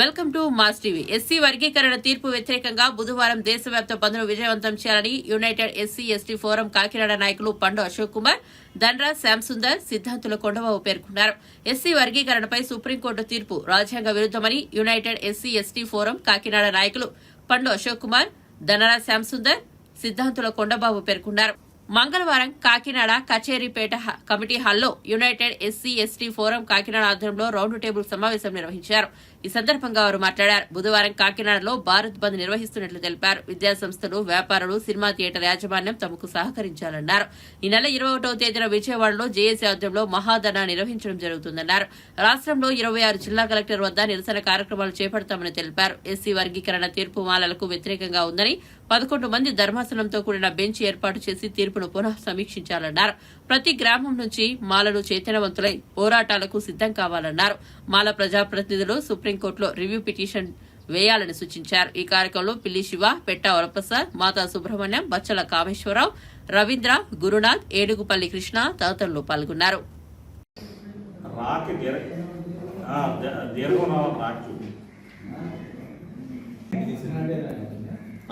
Welcome to Mass TV. SC వర్గీకరణ తీర్పు వ్యతిరేకంగా బుధవారం దేశవ్యాప్త బంద్ను విజయవంతం చేయాలని united SC ST forum Kakinada నాయకులు పండు అశోక్ కుమార్ దండ్రా శ్యామ్ సుందర్ సిద్ధాంతుల కొండబాబు పేర్కొన్నారు. ఎస్సీ వర్గీకరణపై సుప్రీంకోర్టు తీర్పు రాజ్యాంగ విరుద్దమని united SC ST forum Kakinada నాయకులు పండు అశోక్ కుమార్ ధనరా శ్యామ్ సుందర్ సిద్ధాంతుల కొండబాబు పేర్కొన్నారు. మంగళవారం కాకినాడ కచేరీపేట కమిటీ హాల్లో united SC ST forum Kakinada ఆధ్వర్యంలో రౌండ్ టేబుల్ సమావేశం నిర్వహించారు. ఈ సందర్భంగా వారు మాట్లాడారు. బుధవారం కాకినాడలో భారత్ బంద్ నిర్వహిస్తున్నట్లు తెలిపారు. విద్యాసంస్థలు వ్యాపారులు సినిమా థియేటర్ యాజమాన్యం తమకు సహకరించాలన్నారు. ఈ నెల ఇరవై ఒకటవ తేదీన విజయవాడలో జేఏసీ ఆధ్వర్యంలో మహాధన నిర్వహించడం జరుగుతుందన్నారు. రాష్ట్రంలో ఇరవై ఆరు జిల్లా కలెక్టర్ వద్ద నిరసన కార్యక్రమాలు చేపడతామని తెలిపారు. ఎస్సీ వర్గీకరణ తీర్పు మాలలకు వ్యతిరేకంగా ఉందని పదకొండు మంది ధర్మాసనంతో కూడిన బెంచ్ ఏర్పాటు చేసి తీర్పును పునః సమీక్షించాలన్నారు. ప్రతి గ్రామం నుంచి మాలలు చైతన్యవంతులై పోరాటాలకు సిద్దం కావాలన్నారు. మాల ప్రజాప్రతినిధులు సుప్రీం సుప్రీంకోర్టులో రివ్యూ పిటిషన్ వేయాలని సూచించారు. ఈ కార్యక్రమంలో పిల్లి శివ పెట్ట వరప్రసాద్ మాతా సుబ్రహ్మణ్యం బచ్చల కామేశ్వరరావు రవీంద్ర గురునాథ్ ఏడుగుపల్లి కృష్ణ తదితరులు పాల్గొన్నారు.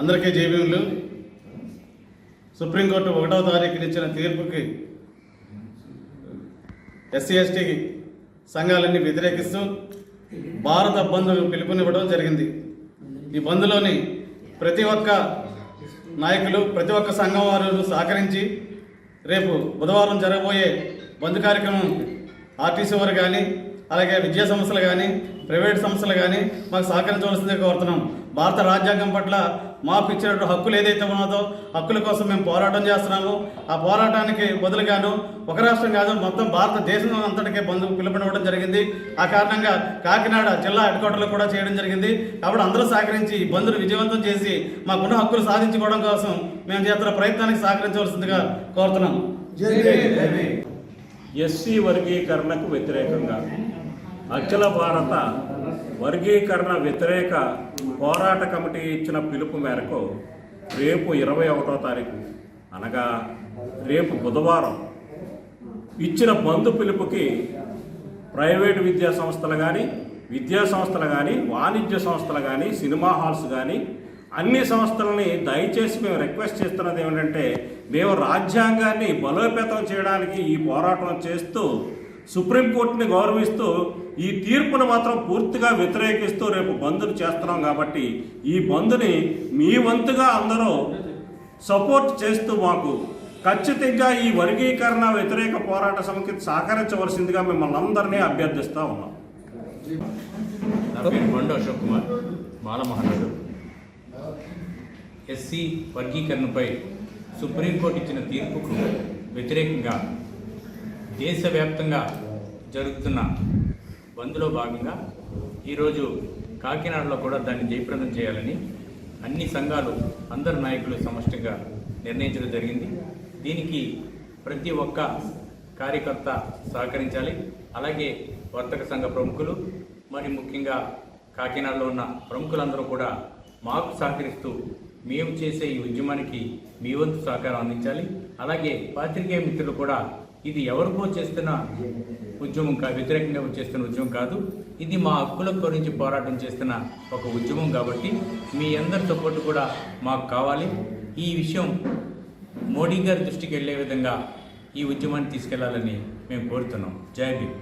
అందరికీ జైవీములు సుప్రీంకోర్టు ఒకటవ తారీఖున ఇచ్చిన తీర్పుకి ఎస్సీ ఎస్టీ సంఘాలన్నీ వ్యతిరేకిస్తూ భారత బంద్ పిలుపునివ్వడం జరిగింది. ఈ బంధులోని ప్రతి ఒక్క నాయకులు ప్రతి ఒక్క సంఘం వారు సహకరించి రేపు బుధవారం జరగబోయే బంధు కార్యక్రమం ఆర్టీసీ వారు కానీ అలాగే విద్యా సంస్థలు కానీ ప్రైవేట్ సంస్థలు కానీ మాకు సహకరించవలసిందే కోరుతున్నాం. భారత రాజ్యాంగం పట్ల మాకు ఇచ్చినటువంటి హక్కులు ఏదైతే ఉన్నదో హక్కుల కోసం మేము పోరాటం చేస్తున్నాము. ఆ పోరాటానికి బదులుగాను ఒక రాష్ట్రం కాదు మొత్తం భారతదేశం అంతటికే బంధు పిలుపునివ్వడం జరిగింది. ఆ కారణంగా కాకినాడ జిల్లా హెడ్ క్వార్టర్లో కూడా చేయడం జరిగింది. కాబట్టి అందరూ సహకరించి ఈ బంధును విజయవంతం చేసి మాకున్న హక్కులు సాధించుకోవడం కోసం మేము చేస్తున్న ప్రయత్నానికి సహకరించవలసిందిగా కోరుతున్నాం. ఎస్సీ వర్గీకరణకు వ్యతిరేకంగా అఖిల భారత వర్గీకరణ వ్యతిరేక పోరాట కమిటీ ఇచ్చిన పిలుపు మేరకు రేపు ఇరవై ఒకటో తారీఖు అనగా రేపు బుధవారం ఇచ్చిన బంధు పిలుపుకి ప్రైవేటు విద్యా సంస్థలు కానీ విద్యా సంస్థలు కానీ వాణిజ్య సంస్థలు కానీ సినిమా హాల్స్ కానీ అన్ని సంస్థలని దయచేసి మేము రిక్వెస్ట్ చేస్తున్నది ఏమిటంటే మేము రాజ్యాంగాన్ని బలోపేతం చేయడానికి ఈ పోరాటం చేస్తూ సుప్రీంకోర్టుని గౌరవిస్తూ ఈ తీర్పును మాత్రం పూర్తిగా వ్యతిరేకిస్తూ రేపు బంద్ను చేస్తున్నాం కాబట్టి ఈ బంద్ని మీ వంతుగా అందరూ సపోర్ట్ చేస్తూ మాకు ఖచ్చితంగా ఈ వర్గీకరణ వ్యతిరేక పోరాట సమితి సహకరించవలసిందిగా మిమ్మల్ని అందరినీ అభ్యర్థిస్తూ ఉన్నాం. నా పేరు బండు అశోక్ కుమార్ బాలమహనుడు. ఎస్సీ వర్గీకరణపై సుప్రీంకోర్టు ఇచ్చిన తీర్పుకు వ్యతిరేకంగా దేశవ్యాప్తంగా జరుగుతున్న బంద్లో భాగంగా ఈరోజు కాకినాడలో కూడా దాన్ని జయప్రదం చేయాలని అన్ని సంఘాలు అందరు నాయకులు సమష్టిగా నిర్ణయించడం జరిగింది. దీనికి ప్రతి ఒక్క కార్యకర్త సహకరించాలి. అలాగే వర్తక సంఘ ప్రముఖులు మరి ముఖ్యంగా కాకినాడలో ఉన్న ప్రముఖులందరూ కూడా మాకు సహకరిస్తూ మేము చేసే ఈ ఉద్యమానికి మీ వంతు సహకారం అందించాలి. అలాగే పాత్రికేయ మిత్రులు కూడా ఇది ఎవరికో చేస్తున్న ఉద్యమం కా వ్యతిరేకంగా చేస్తున్న ఉద్యమం కాదు. ఇది మా హక్కుల గురించి పోరాటం చేస్తున్న ఒక ఉద్యమం కాబట్టి మీ అందరి సపోర్ట్ కూడా మాకు కావాలి. ఈ విషయం మోడీ గారి దృష్టికి వెళ్ళే విధంగా ఈ ఉద్యమాన్ని తీసుకెళ్ళాలని మేము కోరుతున్నాం. జై భీమ్